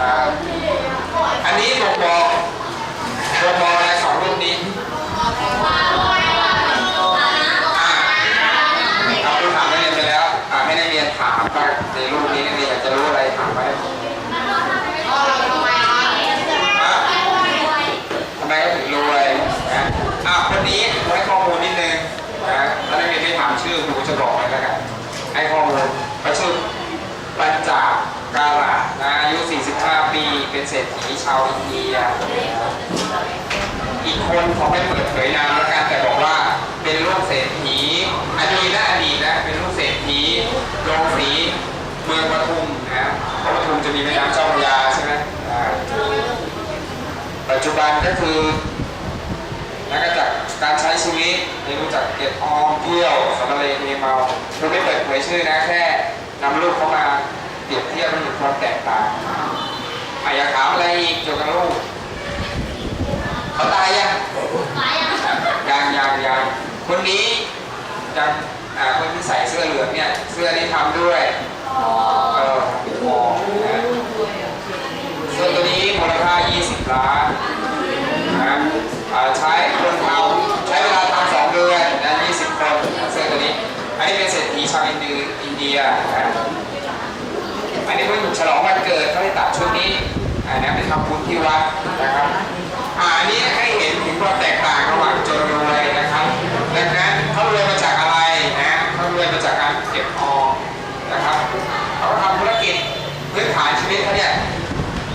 อ่าอันนี้บ่งบอกบ่งบอกอะไรสองรูปนี้อ่าเอาคุณถามนักเรียนไปแล้วอ่าให้นักเรียนถามว่าในรูปนี้นักเรียนอยากจะรู้อะไรถามไว้ฮะทำไมถึงรวยนะอ่าคนนี้ให้ข้อมูลนิดนึงนะแล้วนักเรียนไม่ถามชื่อครูจะบอกให้แล้วกันให้ข้อมูลเขาชื่อ ปัญจากการะนะอายุีเป็นเศรษฐีชาวอินเดีย อีกคนเขาไม่เปิดเผยนามแล้วกันแต่บอกว่าเป็นลูกเศรษฐีอดีตนะอดีตนะเป็นลูกเศรษฐีโรงสีเมืองปทุมนะเพราะปทุมจะมีแม่น้ำเจ้าพระยาใช่ไหมปัจจุบันก็คือแล้วก็จากการใช้ชีวิตเรียนรู้จักเก็บออมเที่ยวสำเร็จเทเมาเราไม่เปิดเผยชื่อนะแค่นำรูปเข้ามาเปรียบเทียบให้เห็นความแตกต่าง อะอยากถามอะไรอีกเกี่ยวกับลูกเขาตายยังยังยังยังคนนี้จะอ่าคนที่ใส่เสื้อเหลืองเนี่ย เสื้อนี้ทำด้วยเออปิดคอนะเสื้อตัวนี้มูลค่า 20 ล้านนะอ่าใช้คนทำใช้เวลาทำสองเดือนนะ20คนเสื้อตัวนี้ อันนี้เป็นเศรษฐีชาวอินเดียอินเดียนะอันนี้เพิ่งฉลองวันเกิดเขาได้ตัดชุดนี้อ่านะไป ทำบุญที่วัดนะครับอ่าอันนี้ให้เห็นถึงความแตกต่างระหว่างจนรวยนะครับ ดังนั้นเขารวยมาจากอะไรนะเขารวยมาจากการเก็บออมนะครับเขาทำธุรกิจพื้นฐานชีวิตเขาเนี่ย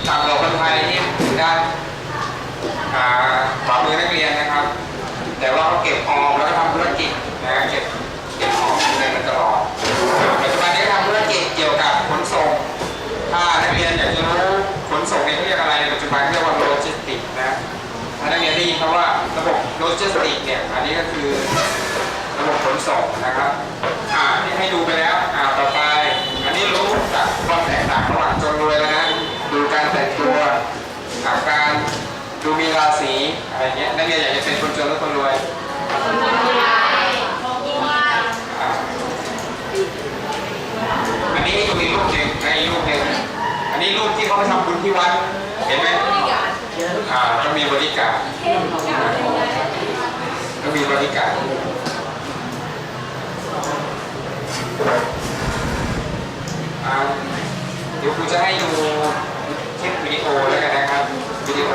ต่างกับคนไทยที่ด้านอ่าขวามือนักเรียนนะครับ แต่ว่าเขาเก็บออมแล้วก็ทำธุรกิจนะเก็บ โลจิสติกเนี่ยอันนี้ก็คือระบบขนส่งนะครับอ่านี่ให้ดูไปแล้วอ่าต่อไป อันนี้รู้จากความแตกต่างระหว่างจนรวยแล้วนะดูการแต่งตัวอาการดูมีราศีอะไรเงี้ยนักเรียนอยากจะเป็นคนจนหรือคนรวยอันนี้ดูอีรูปหนึ่งในรูปหนึ่งอันนี้รูปที่เขาไปทำบุญที่วัดเห็นไหมอ่าก็มีบริการก็มี บริการเดี๋ยวครูจะให้ดูคลิปวิดีโอแล้วกันนะครับวิดีโอ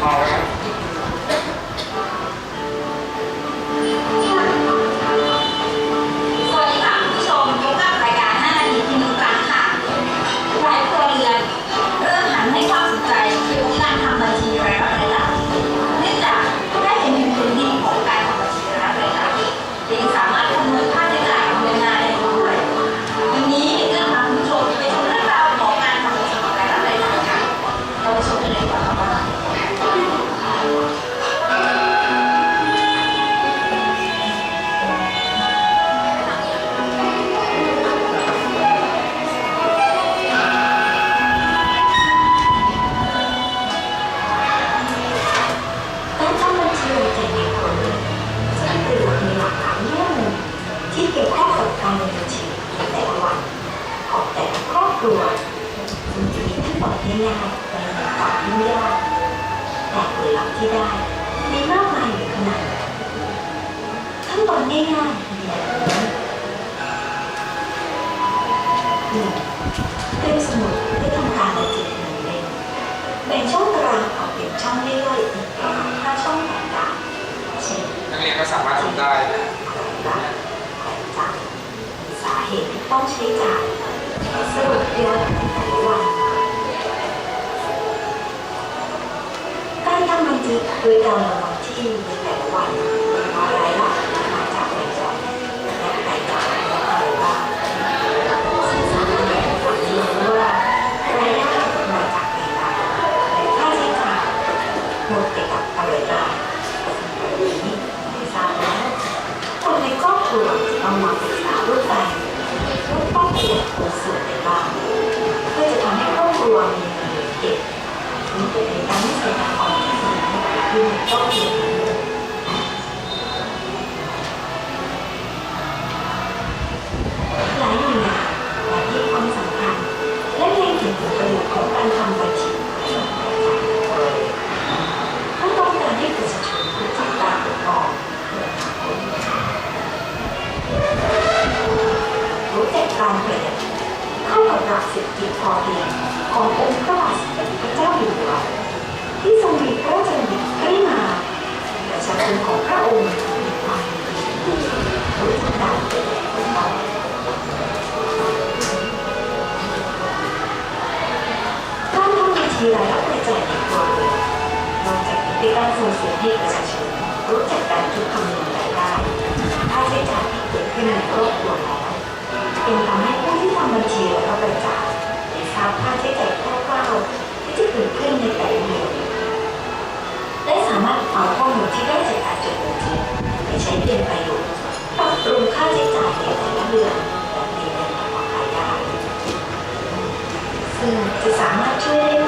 好 ยาแต่ปากยุ่งยากแต่ผลลัพธ์ที่ได้มีมากมายเหลืขนาดข้างบนง่ายๆมีแบงนี้หองเต็มสมุดที่ทำการบรรจุหนึ่งเล่มแบ่งช่องตารางออกเป็นช่องย่อยๆอีกประมาณห้าช่องต่างๆเช่นนักเรียนก็สามารถทำได้สาเหตุที่ต้องใช้จ่ายสรุปยว ที่ด้วยการรามัดที่ในแต่ละวัน ให้ประชาชนรู้จักการคิดคำนวณรายได้ค่าใช้จ่ายที่เกิดขึ้นในครอบครัวแล้วจึงทำให้ผู้ที่ทำบัญชีและบริจ่าคได้ทราบค่าใช้จ่ายคร่าวๆที่จะเกิดขึ้นในแต่ละเดือนได้สามารถเอาข้อมูลที่ได้จากการจดบัญชีไปใช้เป็นประโยชน์ปรับปรุงค่าใช้จ่ายในแต่ละเดือนและในเดือนต่อไปได้ซึ่งจะสามารถช่วยได้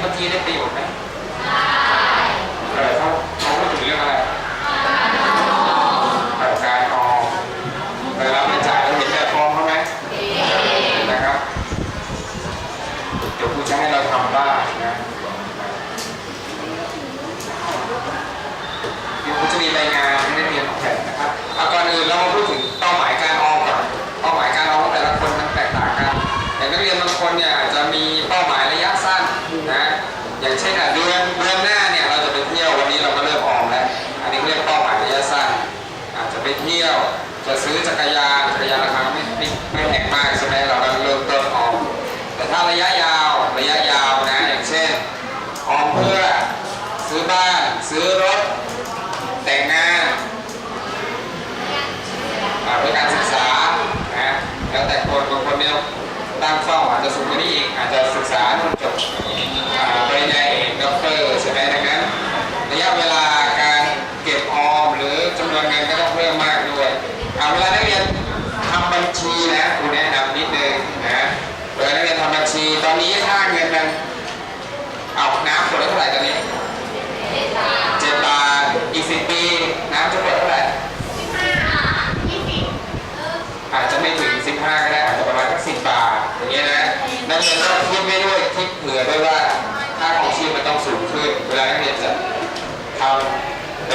เมื่อกี้ได้ประโยชน์ไหม แล้วแต่คนบางคนเนี่ยตั้งเป้าอาจจะสูงกว่านี้อีกอาจจะศึกษาจบปริญญา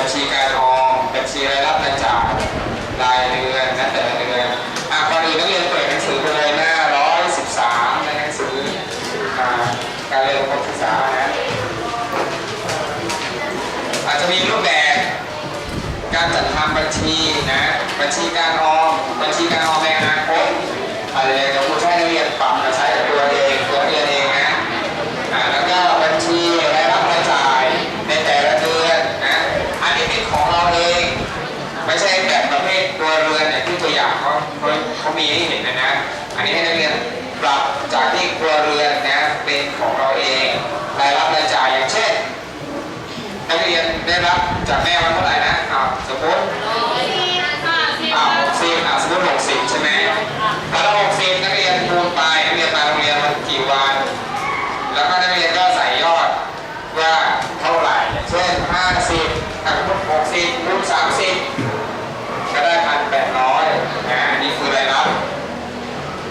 ญชีการออมบัญชีรายรับรายจ่ายรายเดือนนะแต่ละเดือนอะก่อนอื่นนักเรียนเปิดหนังสือไปเลยหน้า 113 ในหนังสืออ่าการเรียนรู้ภาษานะอาจจะมีรูปแบบการจัดทำบัญชีนะบัญชีการออมบัญชีการออม ให้นักเรียนปรับจากที่ครัวเรือนนะเป็นของเราเองรายรับรายจ่ายอย่างเช่น นักเรียนได้รับจากแม่วันเท่าไหร่นะสมมติอ้าวหกสิบอ้าวสมมติหกสิบใช่ไหมถ้าเราหกสิบนักเรียนคูณไปนักเรียนมาโรงเรียนวันกี่วัน แล้วก็นักเรียนก็ใส่ยอดว่าเท่าไหร่ เช่นห้าสิบถ้าสมมติหกสิบคูณสามสิบก็ได้พันแปดร้อยนะอันนี้คือรายรับ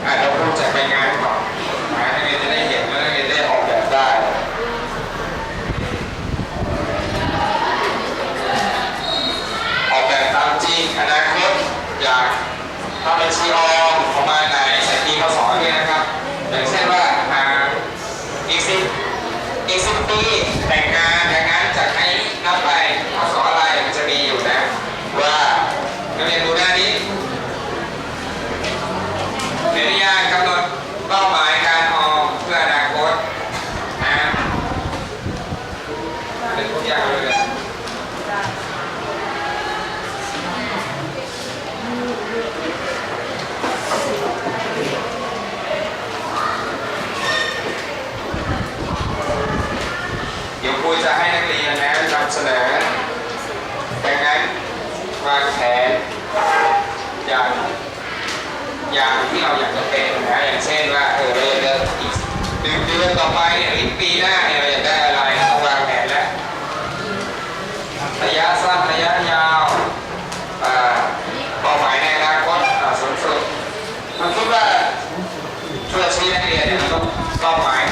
อะเราพูดจากไปงานก่อนนะนักเรียนจะได้เห็นและนักเรียนได้ออกแบบได้ ออกแบบตามจริงอนาคตอยากทำบัญชีออมประมาณไหนใส่ปีพศเนี่ยนะครับ อย่างเช่นว่าอ่าอีกสิบอีกสิบปีแต่งงานแต่งงานจากไหนนับไปพศอะไรมันจะมีอยู่นะ ว่านักเรียนดูหน้านี้เรียนยากกำหนดเป้าหมายการออมเพื่ออนาคตนะเป็นทุกอย่างเลย เดี๋ยว ครูจะให้นักเรียนนะนำเสนอ ดังนั้นวางแผนอย่างอย่างที่เราอยากจะเป็นนะอย่างเช่นว่าเออเราอยากจะอีกหนึ่งเดือนต่อไปเนี่ยหรือปีหน้าเนี่ยเราอยากได้อะไรต้องวางแผนแล้วระยะสั้นระยะยาวอ่าเป้าหมายในอนาคตสูงสุดผมคิดว่าช่วยชี้นักเรียนเนี่ยต้องเป้าหมาย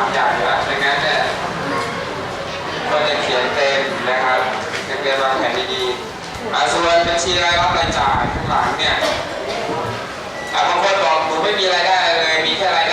มันเกิน13อย่างอยู่แล้วดังนั้นเนี่ยก็จะเขียนเต็มนะครับนักเรียนวางแผนดีๆอ่าส่วนบัญชีรายรับรายจ่ายข้างหลังเนี่ยบางคนบอกหนูไม่มีรายได้เลยมีแค่ราย